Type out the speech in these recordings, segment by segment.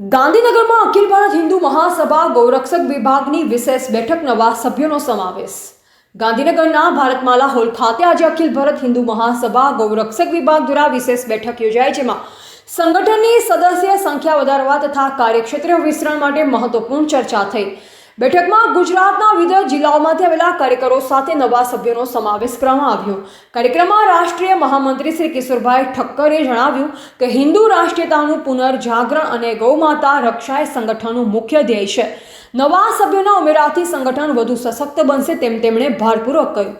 ગાંધીનગરમાં અખિલ ભારત હિન્દુ મહાસભા ગૌરક્ષક વિભાગની વિશેષ બેઠક નવા સભ્યોનો સમાવેશ. ગાંધીનગરના ભારતમાલા હોલ ખાતે આજે અખિલ ભારત હિન્દુ મહાસભા ગૌરક્ષક વિભાગ દ્વારા વિશેષ બેઠક યોજાઈ જેમાં સંગઠનની સદસ્ય સંખ્યા વધારવા તથા કાર્યક્ષેત્ર વિસ્તરણ માટે મહત્વપૂર્ણ ચર્ચા થઈ. બેઠકમાં ગુજરાતના વિવિધ જિલ્લાઓમાંથી આવેલા કાર્યકરો સાથે નવા સભ્યોનો સમાવેશ કરવામાં આવ્યો. કાર્યક્રમમાં રાષ્ટ્રીય મહામંત્રી શ્રી કિશોરભાઈ ઠક્કરે જણાવ્યું કે હિન્દુ રાષ્ટ્રીયતાનું પુનર્જાગરણ અને ગૌમાતા રક્ષા એ સંગઠનનું મુખ્ય ધ્યેય છે. નવા સભ્યોના ઉમેરાથી સંગઠન વધુ સશક્ત બનશે તેમ તેમણે ભારપૂર્વક કહ્યું.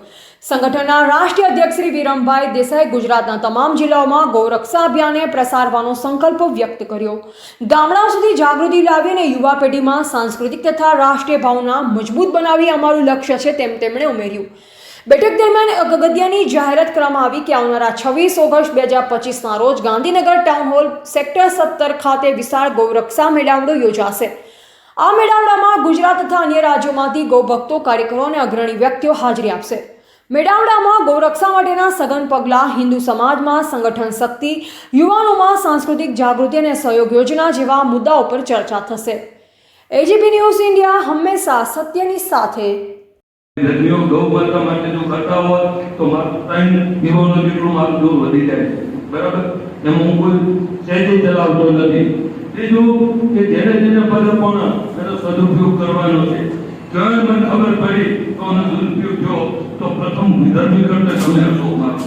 સંગઠનના રાષ્ટ્રીય અધ્યક્ષ શ્રી વિરમભાઈ દેસાઈ ગુજરાતના તમામ જિલ્લાઓમાં ગૌરક્ષા અભિયાને પ્રસારવાનો સંકલ્પ વ્યક્ત કર્યો. ગામડાઓ સુધી જાગૃતિ લાવી અને યુવા પેઢીમાં સાંસ્કૃતિક તથા રાષ્ટ્રીય ભાવના મજબૂત બનાવી અમારું લક્ષ્ય છે તેમ તેમણે ઉમેર્યું. બેઠક દરમિયાન અગત્યની જાહેરાત કરવામાં આવી કે આવનારા છવ્વીસ ઓગસ્ટ બે હજાર પચીસના રોજ ગાંધીનગર ટાઉન હોલ સેક્ટર સત્તર ખાતે વિશાળ ગૌરક્ષા મેળાવડો યોજાશે. આ મેળાવડામાં ગુજરાત તથા અન્ય રાજ્યોમાંથી ગૌભક્તો, કાર્યકરો અને અગ્રણી વ્યક્તિઓ હાજરી આપશે. મેળાવડામાં ગૌરક્ષા માટેના સઘન પગલાં હિન્દુ સમાજમાં સંગઠન શક્તિ, યુવાનોમાં સાંસ્કૃતિક જાગૃતિ અને સહયોગ યોજના જેવા મુદ્દાઓ પર ચર્ચા થશે. એજીપી ન્યૂઝ ઇન્ડિયા હંમેશા સત્યની સાથે. કરવાનો છે. જો મને ખબર પડી તો મને દુરુપયોગ થયો તો પ્રથમ ધર્મી કરતા તમે હશો મારો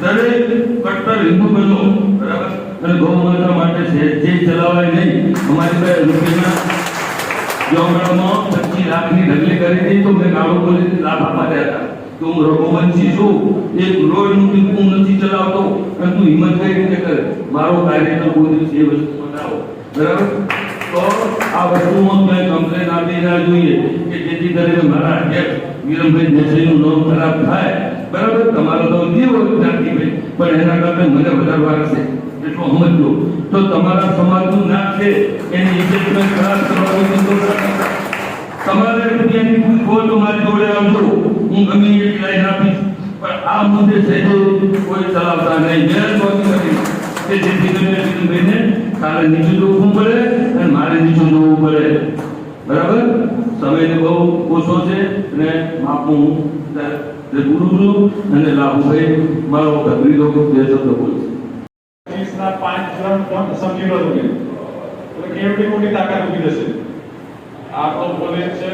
દરેક કટ્ટર હિન્દુ બનો, બરાબર? અને ગૌ માતા માટે છે, જે ચલાવાય નહીં, અમારી પાસે રૂપિયાના જોગડામાં પચીસ લાખની ઢગલી કરી હતી તો મેં ગાળો બોલી લાભ આપવા હતા. તો હું રઘુવંશી છું, એક રોડનું ટીપું નથી ચલાવતો અને તું હિંમત કઈ રીતે કરે? મારો કાર્યક્રમ કોઈ દિવસ એ વસ્તુ બતાવો. બરાબર? તો આ વસ્તુમાં મેં કમ્પ્લેન આપી ના જોઈએ કે જેથી કરીને મારા અધ્યક્ષ વિરમભાઈ દેસાઈનું નામ ખરાબ થાય. બરાબર, તમારો તો જે હોય જ્ઞાતિભાઈ પણ એના કરતા મને વધારે વાર છે એટલું સમજો તો તમારા સમાજનું નામ છે, એની ઇજ્જતને ખરાબ કરવાનો તમારે રૂપિયાની ભૂખ હોય તો મારી જોડે આવજો હું ગમે એટલી લાઈન આપીશ. પણ આ મુદ્દે સહેજે કોઈ ચલાવતા નહીં મહેરબાની કરી કે જેથી કરીને વિનોદભાઈને કાલે નીચું જોવું પડે અને મારે નીચું જોવું પડે. બરાબર? સમય બહુ ઓછો છે અને માપું હું મોટી તાકાત ઊભી થશે. આ તો બોલે છે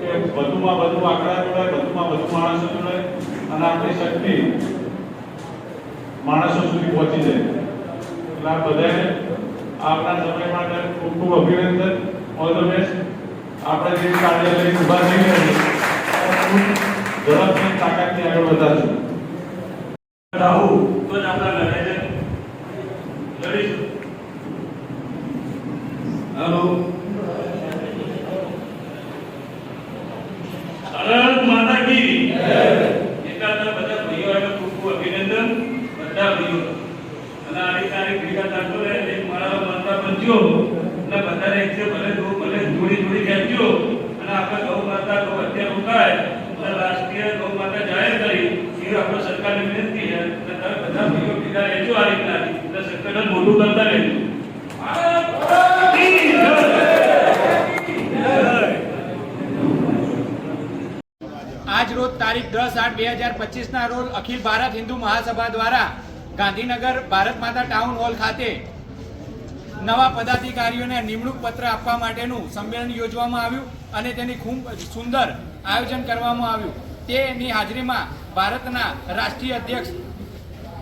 કે વધુમાં વધુ આંકડા જોડાય, વધુમાં વધુ માણસો જોડાય અને આપણી શક્તિ માણસો સુધી પહોંચી જાય. એટલે આ બધાને આપણા સમય માટે ખૂબ ખૂબ અભિનંદન. ઓલ ધ બેસ્ટ આપણે જે કાર્યાલય ઊભા થઈ રહ્યા છે ઝડપથી તાકાતથી આગળ વધારશું. બધા ભાઈઓ ખૂબ ખૂબ અભિનંદન. બધા ભાઈઓ. અને આવી તારીખ ભેગા થતો રહે એક મારા એટલે બધાને એક ભલે દો ભલે જોડી જોડી ખેંચજો અને આપણે ગૌ માતા ગૌ હત્યા ઉકાય અને રાષ્ટ્રીય ગૌ માતા જાહેર કરી, એ આપણે સરકારને વિનંતી છે કે તમે બધા ભાઈઓ ભેગા રહેજો આ રીતના એટલે સંગઠન મોટું કરતા રહેજો! આજ રોજ તારીખ દસ આઠ બે હજાર પચીસના રોજ અખિલ ભારત હિન્દુ મહાસભા દ્વારા ગાંધીનગર ભારત માતા ટાઉન હોલ ખાતે નવા પદાધિકારીઓને નિમણૂક પત્ર આપવા માટેનું સંમેલન યોજવામાં આવ્યું અને તેની ખૂબ સુંદર આયોજન કરવામાં આવ્યું. તેની હાજરીમાં ભારતના રાષ્ટ્રીય અધ્યક્ષ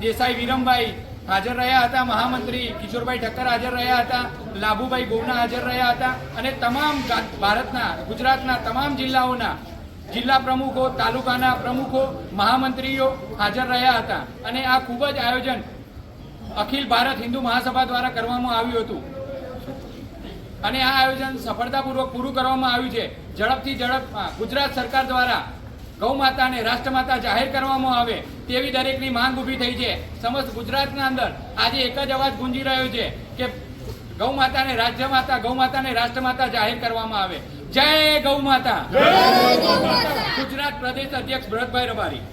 દેસાઈ વિરમભાઈ હાજર રહ્યા હતા, મહામંત્રી કિશોરભાઈ ઠક્કર હાજર રહ્યા હતા, લાભુભાઈ ગોવના હાજર રહ્યા હતા અને તમામ ભારતના, ગુજરાતના તમામ જિલ્લાઓના જિલ્લા પ્રમુખો, તાલુકાના પ્રમુખો, મહામંત્રીઓ હાજર રહ્યા હતા. અને આ ખૂબ જ આયોજન અખિલ ભારત હિન્દુ મહાસભા દ્વારા કરવામાં આવ્યું હતું. અને આ આયોજન સફળતાપૂર્વક પૂરું કરવામાં આવ્યું છે. ઝડપથી ઝડપ ગુજરાત સરકાર દ્વારા ગૌ માતાને રાષ્ટ્રમાતા જાહેર કરવામાં આવે તેવી દરેકની માંગ ઊભી થઈ છે. સમસ્ત ગુજરાતના અંદર આજે એક જ અવાજ ગુંજી રહ્યો છે કે ગૌ માતાને રાજ્ય માતા ગૌ માતાને રાષ્ટ્રમાતા જાહેર કરવામાં આવે. જય ગૌ માતા ગુજરાત પ્રદેશ અધ્યક્ષ ભરતભાઈ રબારી.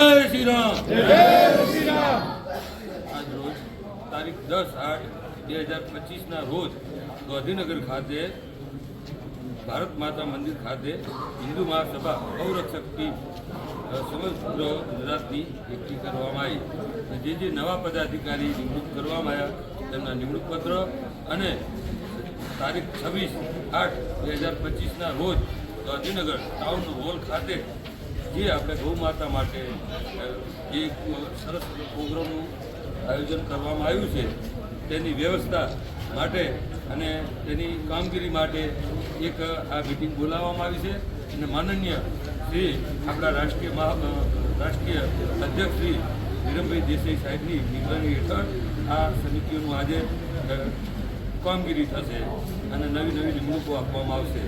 જય શ્રી રામ! તારીખ દસ આઠ બે હજાર પચીસના રોજ ગાંધીનગર ખાતે ભારત માતા મંદિર ખાતે હિન્દુ મહાસભા ગૌરક્ષક ટીમ સમગ્ર ગુજરાતની એકઠી કરવામાં આવી જે જે નવા પદાધિકારી નિમણૂક કરવામાં આવ્યા તેમના નિમણૂક પત્ર અને તારીખ છવ્વીસ આઠ બે હજાર પચીસના રોજ ગાંધીનગર ટાઉન હોલ ખાતે જે આપણે ગૌ માતા માટે જે સરસ પ્રોગ્રામનું આયોજન કરવામાં આવ્યું છે, તેની વ્યવસ્થા માટે અને તેની કામગીરી માટે એક આ મિટિંગ બોલાવવામાં આવી છે. અને માનનીય શ્રી આપણા રાષ્ટ્રીય મહા રાષ્ટ્રીય અધ્યક્ષ શ્રી વિરમભાઈ દેસાઈ સાહેબની નિગરાની હેઠળ આ સમિતિઓનું આજે કામગીરી થશે અને નવી નવી નિમણૂકો આપવામાં આવશે.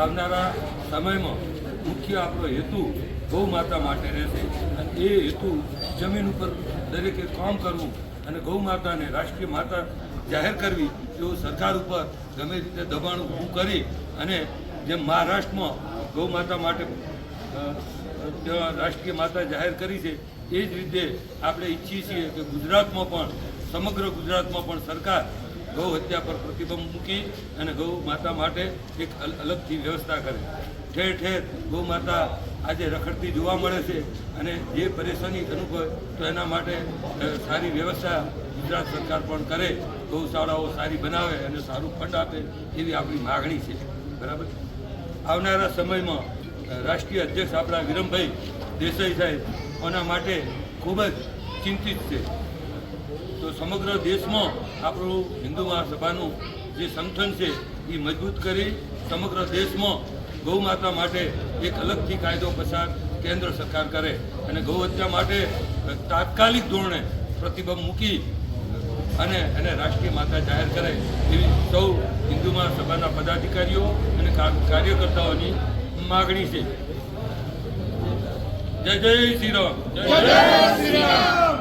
આવનારા સમયમાં મુખ્ય આપણો હેતુ ગૌ માતા માટે રહેશે. અને એ હેતુ જમીન ઉપર દરેકે કામ કરવું અને ગૌ માતાને રાષ્ટ્રીય માતા જાહેર કરવી એવું સરકાર ઉપર ગમે રીતે દબાણ ઊભું કરી અને જેમ મહારાષ્ટ્રમાં ગૌ માતા માટે રાષ્ટ્રીય માતા જાહેર કરી છે, એ જ રીતે આપણે ઈચ્છીએ છીએ કે ગુજરાતમાં પણ, સમગ્ર ગુજરાતમાં પણ સરકાર ગૌ હત્યા પર પ્રતિબંધ મૂકી અને ગૌ માતા માટે એક અલ- અલગથી વ્યવસ્થા કરે. ઠેર ઠેર ગૌ માતા આજે રખડતી જોવા મળે છે અને જે પરેશાની અનુભવે, તો એના માટે સારી વ્યવસ્થા ગુજરાત સરકાર પણ કરે. ગૌશાળાઓ સારી બનાવે અને સારું ફંડ આપે એવી આપણી માગણી છે. બરાબર? આવનારા સમયમાં રાષ્ટ્રીય અધ્યક્ષ આપણા વિરમભાઈ દેસાઈ સાહેબ આના માટે ખૂબ જ ચિંતિત છે. સમગ્ર દેશમાં આપણું હિન્દુ મહાસભાનું જે સંગઠન છે, એ મજબૂત કરી સમગ્ર દેશમાં ગૌ માતા માટે એક અલગથી કાયદો પસાર કેન્દ્ર સરકાર કરે અને ગૌ હત્યા માટે તાત્કાલિક ધોરણે પ્રતિબંધ મૂકી અને એને રાષ્ટ્રીય માતા જાહેર કરે એવી સૌ હિન્દુ મહાસભાના પદાધિકારીઓ અને કાર્યકર્તાઓની માગણી છે. જય જય શ્રી રામ. જય જય શ્રી રામ.